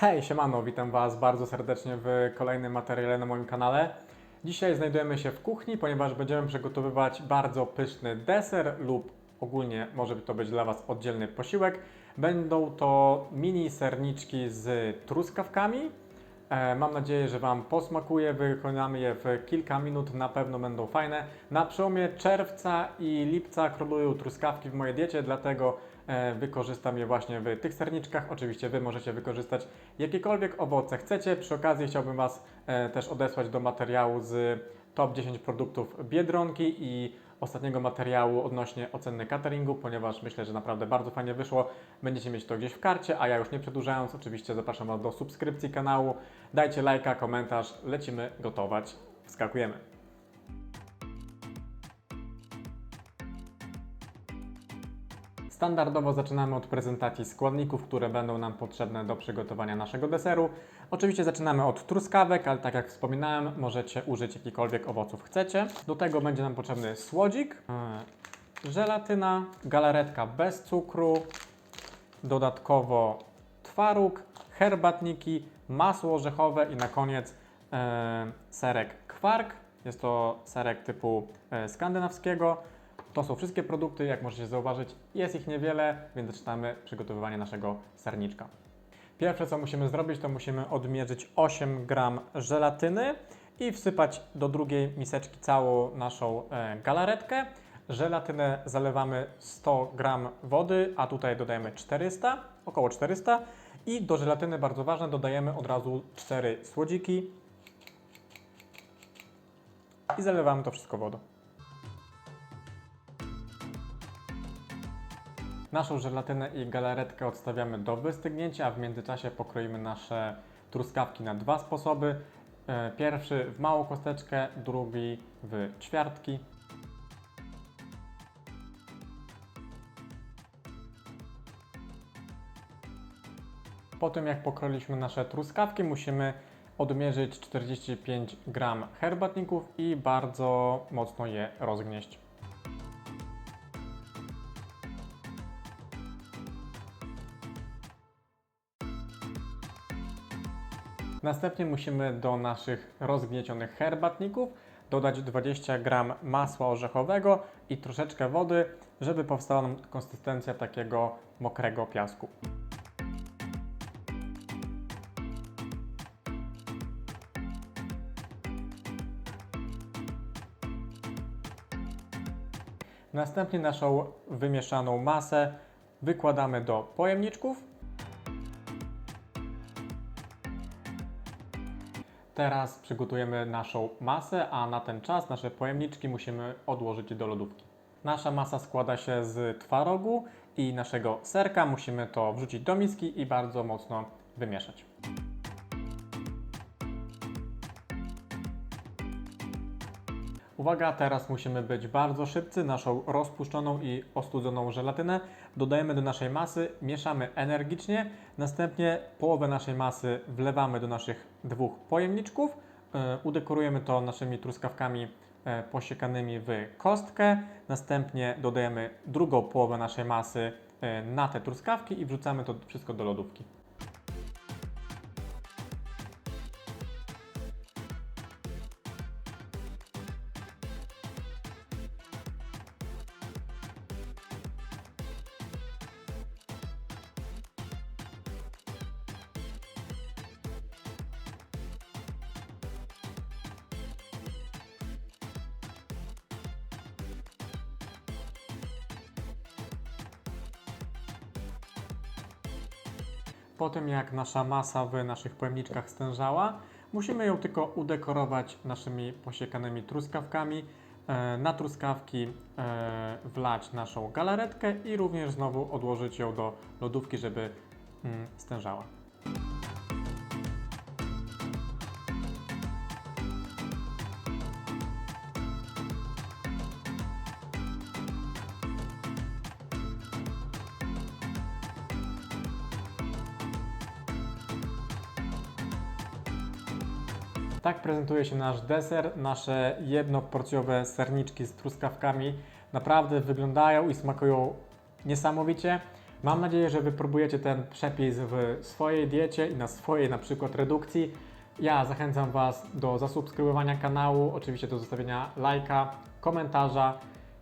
Hej, siemano, witam Was bardzo serdecznie w kolejnym materiale na moim kanale. Dzisiaj znajdujemy się w kuchni, ponieważ będziemy przygotowywać bardzo pyszny deser lub ogólnie może to być dla Was oddzielny posiłek. Będą to mini serniczki z truskawkami. E, Mam nadzieję, że Wam posmakuje. Wykonamy je w kilka minut, na pewno będą fajne. Na przełomie czerwca i lipca królują truskawki w mojej diecie, dlatego wykorzystam je właśnie w tych serniczkach. Oczywiście Wy możecie wykorzystać jakiekolwiek owoce chcecie. Przy okazji chciałbym Was e, też odesłać do materiału z top 10 produktów Biedronki i ostatniego materiału odnośnie oceny cateringu, ponieważ myślę, że naprawdę bardzo fajnie wyszło. Będziecie mieć to gdzieś w karcie, a ja już nie przedłużając, oczywiście zapraszam Was do subskrypcji kanału. Dajcie lajka, komentarz, lecimy gotować. Wskakujemy. Standardowo zaczynamy od prezentacji składników, które będą nam potrzebne do przygotowania naszego deseru. Oczywiście zaczynamy od truskawek, ale tak jak wspominałem, możecie użyć jakichkolwiek owoców chcecie. Do tego będzie nam potrzebny słodzik, yy, żelatyna, galaretka bez cukru, dodatkowo twaróg, herbatniki, masło orzechowe i na koniec e, serek kwark. Jest to serek typu e, skandynawskiego. To są wszystkie produkty, jak możecie zauważyć, jest ich niewiele, więc zaczynamy przygotowywanie naszego serniczka. Pierwsze co musimy zrobić, to musimy odmierzyć 8 gram żelatyny i wsypać do drugiej miseczki całą naszą e, galaretkę. Żelatynę zalewamy 100 gram wody, a tutaj dodajemy 400, około 400 i do żelatyny bardzo ważne dodajemy od razu 4 słodziki i zalewamy to wszystko wodą. Naszą żelatynę i galaretkę odstawiamy do wystygnięcia, a w międzyczasie pokroimy nasze truskawki na dwa sposoby. E, Pierwszy w małą kosteczkę, drugi w ćwiartki. Po tym jak pokroiliśmy nasze truskawki, musimy odmierzyć 45 gram herbatników i bardzo mocno je rozgnieść. Następnie musimy do naszych rozgniecionych herbatników dodać 20 gram masła orzechowego i troszeczkę wody, żeby powstała nam konsystencja takiego mokrego piasku. Następnie naszą wymieszaną masę wykładamy do pojemniczków Teraz przygotujemy naszą masę, a na ten czas nasze pojemniczki musimy odłożyć do lodówki. Nasza masa składa się z twarogu i naszego serka. Musimy to wrzucić do miski i bardzo mocno wymieszać. Uwaga, teraz musimy być bardzo szybcy. Naszą rozpuszczoną i ostudzoną żelatynę dodajemy do naszej masy, mieszamy energicznie, następnie połowę naszej masy wlewamy do naszych dwóch pojemniczków, e, udekorujemy to naszymi truskawkami e, posiekanymi w kostkę, następnie dodajemy drugą połowę naszej masy e, na te truskawki i wrzucamy to wszystko do lodówki. Po tym jak nasza masa w naszych pojemniczkach stężała, musimy ją tylko udekorować naszymi posiekanymi truskawkami. E, Na truskawki e, wlać naszą galaretkę i również znowu odłożyć ją do lodówki, żeby mm, stężała. Tak prezentuje się nasz deser, nasze jednoporcjowe serniczki z truskawkami. Naprawdę wyglądają i smakują niesamowicie. Mam nadzieję, że wypróbujecie ten przepis w swojej diecie i na swojej na przykład redukcji. Ja zachęcam Was do zasubskrybowania kanału, oczywiście do zostawienia lajka, komentarza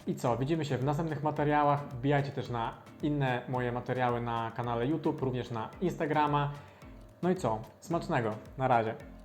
i co? Widzimy się w następnych materiałach. Wbijajcie też na inne moje materiały na kanale YouTube, również na Instagrama. No i co? Smacznego. Na razie.